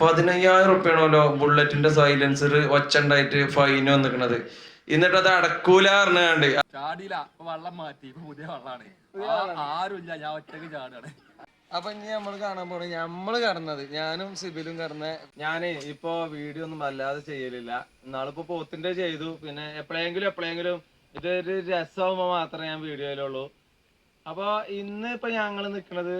പതിനയ്യായിരം റുപ്യാണല്ലോ ബുള്ളറ്റിന്റെ സൈലൻസർ ഒച്ചണ്ടായിട്ട് ഫൈന് ഫൈൻ വന്നിക്കണത്. എന്നിട്ട് അത് അടക്കൂല പറഞ്ഞാണ്ട്. ചാടിയില്ല വെള്ളം മാറ്റി ഇപ്പൊ പുതിയ വെള്ളാണ്. ആരുമില്ല ഞാൻ ഒറ്റയ്ക്ക് ചാടാണ്. അപ്പൊ ഇനി നമ്മൾ കാണാൻ പോണ നമ്മൾ കടന്നത് ഞാനും സിബിലും കടന്ന ഞാനേ ഇപ്പൊ വീഡിയോ ഒന്നും വല്ലാതെ ചെയ്യലില്ല. എന്നാളിപ്പോ പോത്തിന്റെ ചെയ്തു പിന്നെ എപ്പോഴെങ്കിലും എപ്പോഴെങ്കിലും ഇതൊരു രസമാകുമ്പോ മാത്രമേ ഞാൻ വീഡിയോയിലുള്ളൂ അപ്പൊ ഇന്ന് ഇപ്പൊ ഞങ്ങൾ നിക്കണത്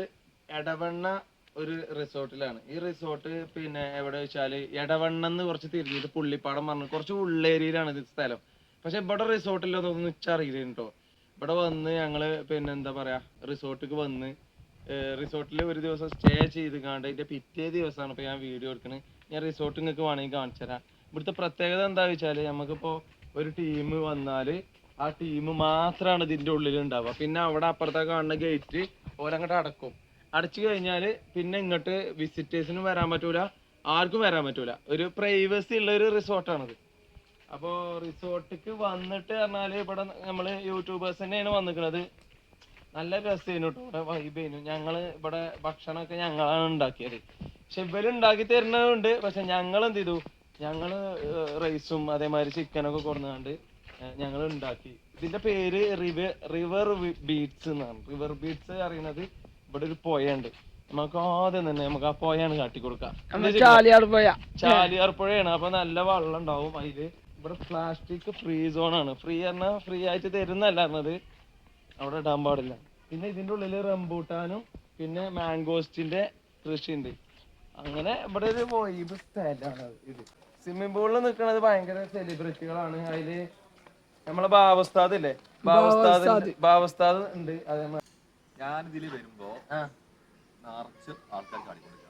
എടവണ്ണ ഒരു റിസോർട്ടിലാണ്. ഈ റിസോർട്ട് പിന്നെ എവിടെ വെച്ചാൽ എടവണ്ണെന്ന് കുറച്ച് തിരിഞ്ഞിട്ട് പുള്ളിപ്പാടം പറഞ്ഞു. കുറച്ച് ഉള്ളേരിയയിലാണ് ഇത് സ്ഥലം. പക്ഷെ ഇവിടെ റിസോർട്ടിലൊന്നും ഉച്ചറിയില്ല കേട്ടോ. ഇവിടെ വന്ന് ഞങ്ങൾ പിന്നെ എന്താ പറയാ റിസോർട്ടിക്ക് വന്ന് റിസോർട്ടിൽ ഒരു ദിവസം സ്റ്റേ ചെയ്ത് കാണ്ട് അതിന്റെ പിറ്റേ ദിവസമാണ് ഇപ്പൊ ഞാൻ വീഡിയോ എടുക്കുന്നത് ഞാൻ റിസോർട്ട് നിങ്ങൾക്ക് വേണമെങ്കിൽ കാണിച്ചു തരാം. ഇവിടുത്തെ പ്രത്യേകത എന്താ വെച്ചാൽ നമുക്കിപ്പോ ഒരു ടീം വന്നാൽ ആ ടീം മാത്രമാണ് ഇതിന്റെ ഉള്ളിൽ ഉണ്ടാവുക പിന്നെ അവിടെ അപ്പുറത്തെ കാണുന്ന ഗേറ്റ് ഓരങ്ങോട്ട് അടക്കും. അടച്ചു കഴിഞ്ഞാൽ പിന്നെ ഇങ്ങോട്ട് വിസിറ്റേഴ്സിനും വരാൻ പറ്റൂല ആർക്കും വരാൻ പറ്റൂല. ഒരു പ്രൈവസി ഉള്ള ഒരു റിസോർട്ടാണത് അപ്പോ റിസോർട്ടിക്ക് വന്നിട്ട് പറഞ്ഞാൽ ഇവിടെ നമ്മൾ യൂട്യൂബേഴ്സ് തന്നെയാണ് വന്നിക്കുന്നത് നല്ല രസമായിരുന്നു കേട്ടോ ഇവിടെ വൈബേനു ഞങ്ങൾ ഇവിടെ ഭക്ഷണമൊക്കെ ഞങ്ങളാണ് ഉണ്ടാക്കിയത്. പക്ഷെ ഇവർ ഉണ്ടാക്കി തരുന്നതുണ്ട് പക്ഷെ ഞങ്ങൾ എന്ത് ചെയ്തു? ഞങ്ങൾ റൈസും അതേമാതിരി ചിക്കനൊക്കെ കൊടുന്നാണ്ട് ഞങ്ങൾ ഉണ്ടാക്കി. ഇതിന്റെ പേര് റിവർ റിവർ ബീറ്റ്സ് എന്നാണ്. റിവർ ബീറ്റ്സ് അറിയുന്നത് ഇവിടെ ഒരു പുഴയുണ്ട്. നമുക്ക് ആദ്യം തന്നെ നമുക്ക് ആ പുഴയാണ് കാട്ടി കൊടുക്കാം ചാലിയാർ ചാലിയാർ പുഴയാണ്. അപ്പൊ നല്ല വെള്ളം ഉണ്ടാവും അതിൽ. ഇവിടെ പ്ലാസ്റ്റിക് ഫ്രീ സോൺ ആണ്. ഫ്രീ പറഞ്ഞാൽ ഫ്രീ ആയിട്ട് തരുന്നല്ല പറഞ്ഞത്. അവിടെ ഇടാൻ പാടില്ല. പിന്നെ ഇതിന്റെ ഉള്ളിൽ റംബൂട്ടാനും പിന്നെ മാംഗോസ്റ്റിന്റെ കൃഷി ഉണ്ട് അങ്ങനെ ഇവിടെ ഒരു വൈബ് സ്ഥലമാണ് ഇത്. സ്വിമ്മിംഗ് പൂളിൽ നിൽക്കുന്നത് ഭയങ്കര സെലിബ്രിറ്റികളാണ് അതിൽ നമ്മളെ ബാവസ്താദ് ഇല്ലേ? ബാവസ്താദ് ബാവസ്താദ് ഉണ്ട്. അതേമാതിരി ഞാൻ ഇതിൽ വരുമ്പോ നിറച്ച് ആൾക്കാർ ചാടിക്കൊണ്ടിരിക്കാം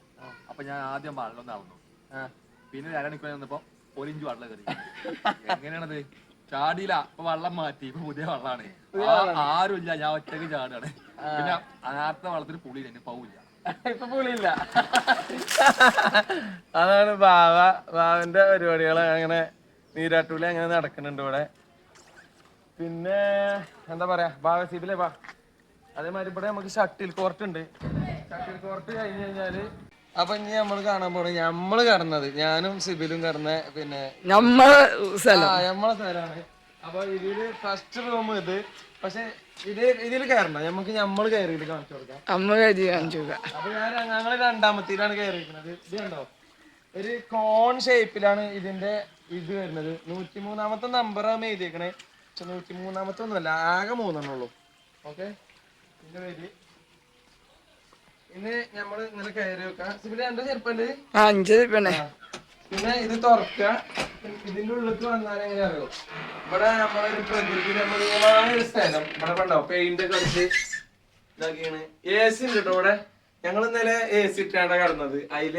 അപ്പൊ ഞാൻ ആദ്യം വെള്ളം നടന്നു പിന്നെ ഒരു വന്നപ്പോ ഒരിഞ്ചു വെള്ളം കയറി. എങ്ങനെയാണത്? ചാടിയില്ല. ഇപ്പൊ വള്ളം മാറ്റി. ഇപ്പൊ പുതിയ വള്ളാണ്. ആരുമില്ല ഞാൻ ഒറ്റയ്ക്ക് ചാടാണ്. പിന്നെ നേരത്തെ പുളി തന്നെ പൗല്ല ഇപ്പൊ പുളിയില്ല. അതാണ് ബാവ. ബാവന്റെ പരിപാടികൾ അങ്ങനെ നീരാട്ടൂല അങ്ങനെ നടക്കുന്നുണ്ട് ഇവിടെ. പിന്നെ എന്താ പറയാ? ബാവ സീബിലെ ബാ. അതേമാതിരി ഇവിടെ നമുക്ക് ഷട്ടിൽ കോർട്ട് ഉണ്ട്. ഷട്ടിൽ കോർട്ട് കഴിഞ്ഞു കഴിഞ്ഞാൽ അപ്പൊ ഇനി നമ്മൾ കാണാൻ പോണത് നമ്മൾ കടന്നത്. ഞാനും സിബിലും കടന്ന പിന്നെ നമ്മളെ നമ്മളെ സ്ഥലമാണ്. അപ്പൊ ഇതിൽ ഫസ്റ്റ് റൂം ഇത്. പക്ഷെ ഇത് ഇതിൽ കയറണ്ട. നമുക്ക് നമ്മൾ കയറിയിട്ട് കാണിച്ചു കൊടുക്കാം. അമ്മ കയറി കാണിച്ചു കൊടുക്കാം. അപ്പൊ ഞാൻ ഞങ്ങൾ രണ്ടാമത്തേലാണ് കയറിയിരിക്കുന്നത്. ഇത് കണ്ടോ? ഒരു കോൺ ഷേപ്പിലാണ് ഇതിന്റെ ഇത് വരുന്നത്. നൂറ്റി മൂന്നാമത്തെ നമ്പറാണ് എഴുതിയേക്കണേ. പക്ഷെ നൂറ്റി മൂന്നാമത്തെ ഒന്നുമല്ല ആകെ മൂന്നെണ്ണുള്ളൂ ഓക്കെ? ഇതിന്റെ പേര്. ഇന്ന് നമ്മൾ ഇങ്ങനെ കയറി വെക്കാം. എന്റെ ചെറുപ്പല്ലേ അഞ്ച് പിന്നെ പിന്നെ ഇത് തുറക്ക. ഇതിന്റെ ഉള്ളിലേക്ക് വന്നാൽ എങ്ങനെ അറിയോ? ഇവിടെ നമ്മളൊരു പ്രകൃതി രമണീയമായ ഒരു സ്ഥലം ഇവിടെ കണ്ടോ പെയിന്റ് ഒക്കെ അടിച്ച് ഇതാക്കിയാണ്. എ സി ഉണ്ട് കേട്ടോ ഇവിടെ. ഞങ്ങൾ ഇന്നലെ എ സി ഇട്ടാണ് കടന്നത്. അതിൽ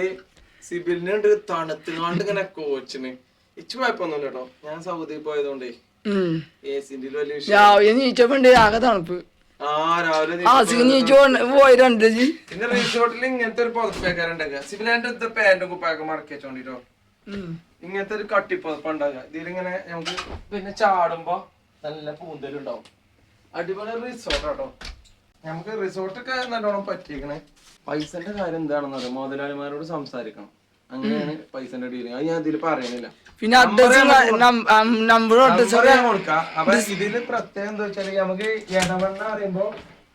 സിബിലിനുണ്ട് തണുത്തുകൊണ്ട് ഇങ്ങനെ കോച്ചിന്. ഇച്ചു കുഴപ്പമൊന്നുമില്ല കേട്ടോ ഞാൻ സൗദിയിൽ പോയതുകൊണ്ടേ എ സിന്റെ വലിയ വിഷയം. രാവിലെ നീച്ചപ്പണ്ട്. ആകെ തണുപ്പ്. പോയി രണ്ട് പിന്നെ റിസോർട്ടിൽ ഇങ്ങനത്തെ ഒരു പുറത്തേക്കാരുണ്ടാക്കുക സിബിലാന്റെ പാന്റും കുപ്പായൊക്കെ മടക്കി വെച്ചോണ്ടിട്ടോ. ഉം. ഇങ്ങനത്തെ ഒരു ഉണ്ടാകുക ഇതിലിങ്ങനെ നമുക്ക് പിന്നെ ചാടുമ്പോ നല്ല പൂന്തലുണ്ടാവും അടിപൊളി റിസോർട്ട് കേട്ടോ നമുക്ക് റിസോർട്ടൊക്കെ നല്ലോണം പറ്റിയിരിക്കണേ പൈസന്റെ കാര്യം എന്താണെന്ന് അറിയാം മുതലാളിമാരോട് സംസാരിക്കണം. അങ്ങനെയാണ് പൈസന്റെ അത് ഞാൻ ഇതിൽ പറയുന്നില്ല പിന്നെ നമ്പർ കൊടുക്കാം. അപ്പൊ ഇതിൽ പ്രത്യേകം എന്താ വെച്ചാൽ നമുക്ക് ഇടവണ്ണ പറയുമ്പോ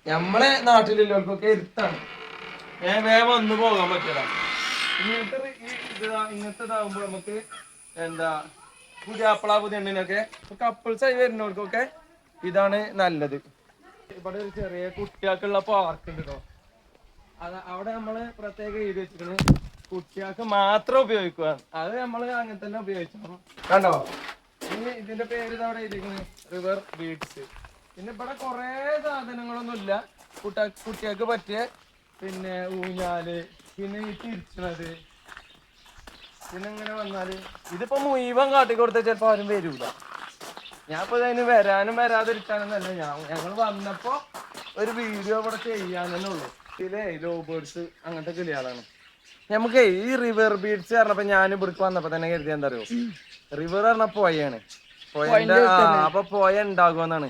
നമ്മളെ നാട്ടിലുള്ളവർക്കൊക്കെ ഇരുത്താണ് ഞാൻ വേഗം വന്നു പോകാൻ പറ്റില്ല ഇങ്ങനത്തെ ഇങ്ങനത്തെ ഇതാകുമ്പോ നമുക്ക് എന്താ പുതിയാപ്പിള പുതിയണ്ണിനൊക്കെ കപ്പിൾസ് ആയി വരുന്നവർക്കൊക്കെ ഇതാണ് നല്ലത്. ഇവിടെ ഒരു ചെറിയ കുട്ടികൾക്കുള്ള പാർക്ക് ഉണ്ട് കേട്ടോ അത് അവിടെ നമ്മൾ പ്രത്യേകം എഴുതി വെച്ചിരിക്കുന്നത് കുട്ടികൾക്ക് മാത്രം ഉപയോഗിക്കുക. അത് നമ്മൾ അങ്ങനെ തന്നെ ഉപയോഗിച്ചോളൂ. കണ്ടോ? ഇനി ഇതിന്റെ പേര് അവിടെ ഇരിക്കുന്നത് റിവർ ബീഡ്സ് പിന്നെ ഇവിടെ കുറേ സാധനങ്ങളൊന്നും ഇല്ല കുട്ട കുട്ടികൾക്ക് പറ്റിയ പിന്നെ ഊഞ്ഞാൽ പിന്നെ ഈ തിരിച്ചത് പിന്നെ ഇങ്ങനെ വന്നാൽ. ഇതിപ്പോ മുഴുവൻ കാട്ടി കൊടുത്താൽ ചിലപ്പോ ആരും വരൂല. ഞാൻ ഇപ്പൊ അതിന് വരാനും വരാതിരിക്കാനൊന്നല്ല ഞാൻ ഞങ്ങൾ വന്നപ്പോ ഒരു വീഡിയോ ഇവിടെ ചെയ്യാനെന്നെ ഉള്ളു. ഇതിലെ ലോ ബേർഡ്സ് അങ്ങനത്തെ കിളികളാണ്. നമുക്ക് ഈ റിവർ ബീഡ്സ് പറഞ്ഞപ്പോ ഞാൻ ഇവിടേക്ക് വന്നപ്പോ തന്നെ കരുതി എന്താ അറിയോ റിവർ പറഞ്ഞ പോയാണ്. പോയന്റെ ആ അപ്പൊ പോയ ഉണ്ടാകുമെന്നാണ്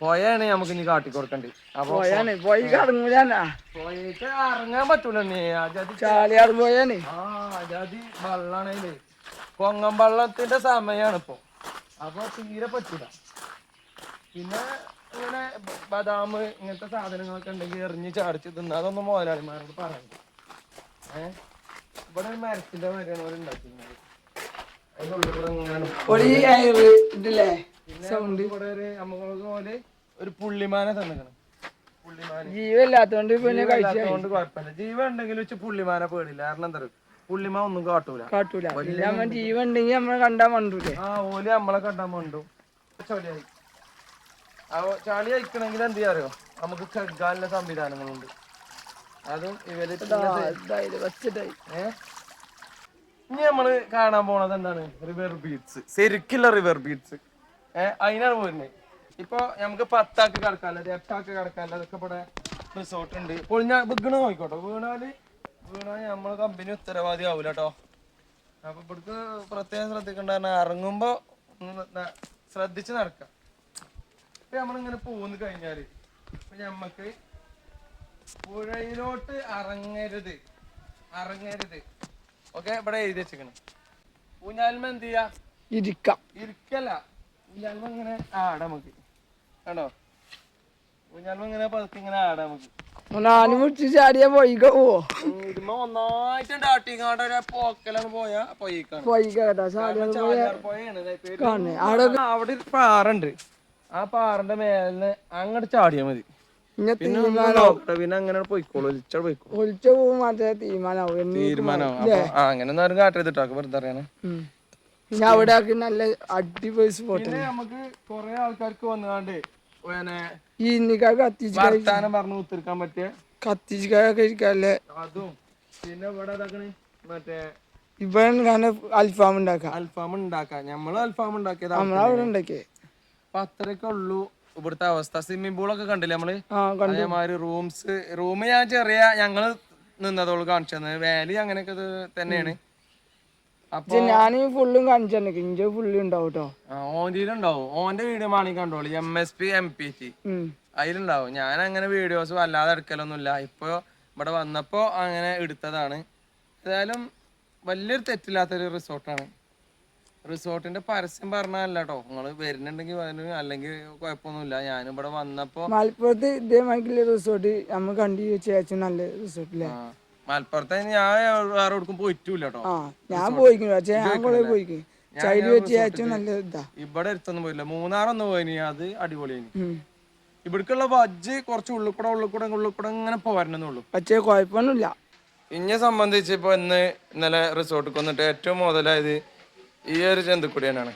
പോയാണ് നമുക്ക് ഇനി കാട്ടി കൊടുക്കണ്ടി അപ്പൊ പോയാന് പോയി കടങ്ങൂലാനാ പോയിട്ട് ഇറങ്ങാൻ പറ്റൂല നീ അജാതി ചാലിയാർ പോയാന് ആ അജാതി വെള്ളാണേലേ കൊങ്ങം വെള്ളത്തിന്റെ സമയാണ് ഇപ്പൊ. അപ്പൊ തീരെ പറ്റൂല. പിന്നെ ഇങ്ങനെ ബദാം ഇങ്ങനത്തെ സാധനങ്ങളൊക്കെ ഉണ്ടെങ്കിൽ എറിഞ്ഞ് ചാടിച്ച് തിന്നാതൊന്നും അതൊന്നും മുതലാളിമാരോട് പറയണ്ട. ഏഹ് ഇവിടെ ഒരു മരത്തിന്റെ മരമാണ് അവർ ഉണ്ടാക്കുന്നത്. അതിന്റെ കൂടെ ഇങ്ങനെ ഒരു ഇതില്ലേ? സൗണ്ട്. ഇവിടെ ഒരു നമുക്ക് പോലെ ഒരു പുള്ളിമാനെ തന്നിക്കണം ജീവല്ലാത്തോണ്ട് പിന്നെ കഴിച്ചോണ്ട് കുഴപ്പമില്ല. ജീവൻ ഉണ്ടെങ്കിൽ വെച്ച് പുള്ളിമാനെ പേടില്ല. കാരണം എന്താ പുള്ളിമാ ഒന്നും കാട്ടൂല. കാട്ടൂല. ജീവൻ ഉണ്ടെങ്കിൽ നമ്മളെ കണ്ടാ മണ്ടൂലേ. ആ ഓൽ നമ്മളെ കണ്ടാൻ മണ്ടു. ചളിയായി ചളി അയക്കണമെങ്കിൽ എന്ത് ചെയ്യാറിയോ നമുക്ക് കഴുകാനുള്ള സംവിധാനങ്ങളുണ്ട്. അതും ഇവർ? ഇനി നമ്മൾ കാണാൻ പോണത് എന്താണ്? റിവർ ബീറ്റ്സ് ശരിക്കുള്ള റിവർ ബീറ്റ്സ് ഏഹ് അതിനാണ് പോരുന്നത് ഇപ്പൊ നമുക്ക് പത്താക്ക് കടക്കാല്ല എട്ടാക്ക് കടക്കാല്ല അതൊക്കെ ഇവിടെ റിസോർട്ട് ഉണ്ട്. ഇപ്പോൾ ഞാൻ വീണ് നോക്കിക്കോട്ടോ. വീണാൽ വീണാൽ നമ്മളെ കമ്പനി ഉത്തരവാദി ആവൂല കേട്ടോ അപ്പൊ ഇവിടക്ക് പ്രത്യേകം ശ്രദ്ധിക്കണ്ട കാരണം ഇറങ്ങുമ്പോ ശ്രദ്ധിച്ച് നടക്കാം. ഇപ്പൊ നമ്മളിങ്ങനെ പോന്ന് കഴിഞ്ഞാൽ ഇപ്പൊ ഞമ്മക്ക് പുഴയിലോട്ട് ഇറങ്ങരുത് ഇറങ്ങരുത് ഓക്കെ ഇവിടെ എഴുതി വെച്ചിക്കണ്. ഊഞ്ഞാൽമ എന്ത് ചെയ്യാ? ഇരിക്കാം. ഇരിക്കല്ല. ഊഞ്ഞാൽമ ഇങ്ങനെ ആടാ നമുക്ക്. കണ്ടോ? ഊഞ്ഞാൽമ ഇങ്ങനെ പതുക്കെ ഇങ്ങനെ ആടാ നമുക്ക്. നാല് മുറിച്ച് ചാടിയാ പോയിക്ക. പോവോ ഇതുമ്മ ഒന്നായിട്ട് ഡാട്ടിങ്ങാട് ഒരു പോക്കലാണ് പോയാ പൊയ്ക്കാണ്. അവിടെ ആ, അവിടെ ഒരു പാറുണ്ട് ആ പാറിന്റെ മേലിന് അങ്ങോട്ട് ചാടിയാ മതി. പിന്നെ പിന്നെ അങ്ങനെ പോയിക്കോളൂ. ഒലിച്ചാൽ പോയിക്കോളൂ. ഒളിച്ച പോകും മാത്രമേ തീരുമാനാവും. എന്ന് തീരുമാനം അപ്പൊ ആ അങ്ങനെ ഒന്നും ആരും കാട്ടരുതിട്ടോ വെറുതെ അറിയാനേ ഉം. പിന്നെ അവിടെ ആക്കി നല്ല അടിപൊളി സ്പോട്ട് പിന്നെ നമുക്ക് കൊറേ ആൾക്കാർക്ക് വന്നുകാണ്ട് പിന്നെ ഈ ഇന്നിക്കാ കത്തിച്ച് വർത്താനം പറഞ്ഞു ഉത്തിരിക്കാൻ പറ്റിയ കത്തിച്ച് കഴിക്കാല്ലേ അതും. പിന്നെ ഇവിടെ ഇതാക്കണേ മറ്റേ അൽഫാം ഉണ്ടാക്കാം അൽഫാം ഉണ്ടാക്കാം. ഞമ്മൾ അൽഫാം ഉണ്ടാക്കിയത് നമ്മളവിടെ ഉണ്ടാക്കിയേ. അപ്പൊ അത്രയൊക്കെ ഉള്ളൂ. ഇവിടുത്തെ അവസ്ഥ. സ്വിമ്മിംഗ് പൂളൊക്കെ കണ്ടില്ലേ നമ്മൾ? അതേമാതിരി റൂംസ് റൂം ഞാൻ ചെറിയ ഞങ്ങൾ നിന്നതോൾ കാണിച്ചു തന്നെ വാലി അങ്ങനെയൊക്കെ ഇത് തന്നെയാണ്. അപ്പൊ ഞാൻ ഫുള്ളും കാണിച്ചു ഇഞ്ച ഫുള്ള് ഉണ്ടാവും കേട്ടോ ഓന്റെ ഉണ്ടാവും ഓന്റെ വീഡിയോ മാണി കണ്ടോളൂ. M S P M P T അതിലുണ്ടാവും. ഞാൻ അങ്ങനെ വീഡിയോസ് വല്ലാതെ എടുക്കലൊന്നുമില്ല. ഇപ്പൊ ഇവിടെ വന്നപ്പോ അങ്ങനെ എടുത്തതാണ്. ഏതായാലും വലിയൊരു തെറ്റില്ലാത്തൊരു റിസോർട്ടാണ് റിസോർട്ടിന്റെ പരസ്യം പറഞ്ഞല്ല കേട്ടോ നിങ്ങൾ വരുന്നുണ്ടെങ്കിൽ വരും അല്ലെങ്കിൽ കുഴപ്പമൊന്നുമില്ല. ഞാൻ ഇവിടെ വന്നപ്പോ മലപ്പുറത്ത് ഇതേമാതിരി റിസോർട്ട് നമ്മൾ കണ്ടു ചേച്ചി നല്ല റിസോർട്ടില്ലേ? മലപ്പുറത്ത് ഞാൻ വേറെ എവിടേക്കും പോയിട്ടില്ല കേട്ടോ ഞാൻ പോയിക്കും പക്ഷേ ഞാൻ പോയിക്കും വെച്ച് നല്ല ഇതാ. ഇവിടെ അടുത്തൊന്നും പോയില്ല. മൂന്നാറൊന്നും പോയിനി. അത് അടിപൊളിയായി. ഇവിടേക്കുള്ള ബജ്ജ് കുറച്ച് ഉള്ളിൽ കൂടെ ഉള്ളിൽ കൂടെ ഉള്ളിൽ കൂടെ ഇങ്ങനെ പോരണമെന്നുള്ളൂ പക്ഷേ കുഴപ്പമൊന്നുമില്ല. ഇന്നെ സംബന്ധിച്ച് ഇപ്പൊ ഇന്ന് ഇന്നലെ റിസോർട്ടിൽ വന്നിട്ട് ഏറ്റവും മുതലായത് ഈ ഒരു ജന്തുക്കുടിയനാണ്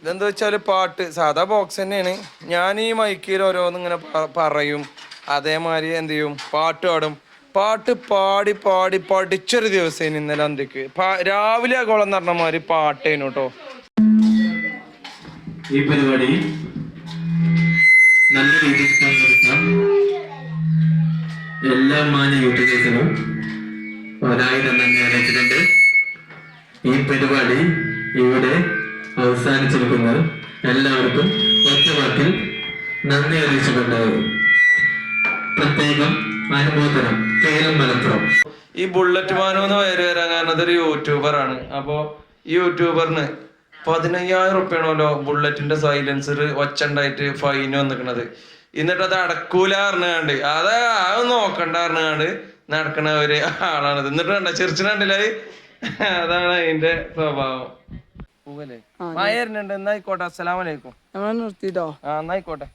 ഇതെന്താ വെച്ചാൽ പാട്ട് സാധാ ബോക്സ് തന്നെയാണ്. ഞാൻ ഈ മൈക്കിൽ ഓരോന്ന് ഇങ്ങനെ പറയും. അതേമാതിരി എന്ത് ചെയ്യും? പാട്ട് പാടും. പാട്ട് പാടി പാടി പഠിച്ചൊരു ദിവസം ഇന്നലെ അന്ത്യക്ക്. രാവിലെ ആഗോളം നടന്ന മാതിരി പാട്ടേനു കേട്ടോ ഈ പരിപാടി നല്ല രീതിയിൽ എല്ലാ മാന്യ യൂട്യൂബേഴ്സിനും ഒരായിരം നന്ദി ഈ പരിപാടി ഇവിടെ അവസാനിച്ചിരിക്കുന്നു എല്ലാവർക്കും ഒറ്റ വാക്കിൽ നന്ദി അറിയിച്ചുകൊണ്ട് പ്രത്യേകം അനുമോദനം. കേരളം മലപ്പുറം. ഈ ബുള്ളറ്റ് മാനു എന്ന് പേര് വരാൻ കാരണം അതൊരു യൂട്യൂബറാണ് അപ്പോ ഈ യൂട്യൂബറിന് പതിനയ്യായിരം റുപ്യാണല്ലോ ബുള്ളറ്റിന്റെ സൈലൻസർ ഒച്ചുണ്ടായിട്ട് ഫൈൻ വന്നിക്കണത്. എന്നിട്ട് അത് അടക്കൂല അറിഞ്ഞാണ്ട് അത് അത് നോക്കണ്ട അറിഞ്ഞാണ്ട് നടക്കണ ഒരു ആളാണത്. എന്നിട്ട് കണ്ട ചെറിച്ചിട്ടുണ്ടല്ലേ അതാണ് അതിന്റെ സ്വഭാവം. പൂവല്ലേ? ആയിരുന്നുണ്ട് എന്നായിക്കോട്ടെ അസ്സലാമലൈക്കും നമ്മൾ നിർത്തിട്ടോ? ആ എന്നായിക്കോട്ടെ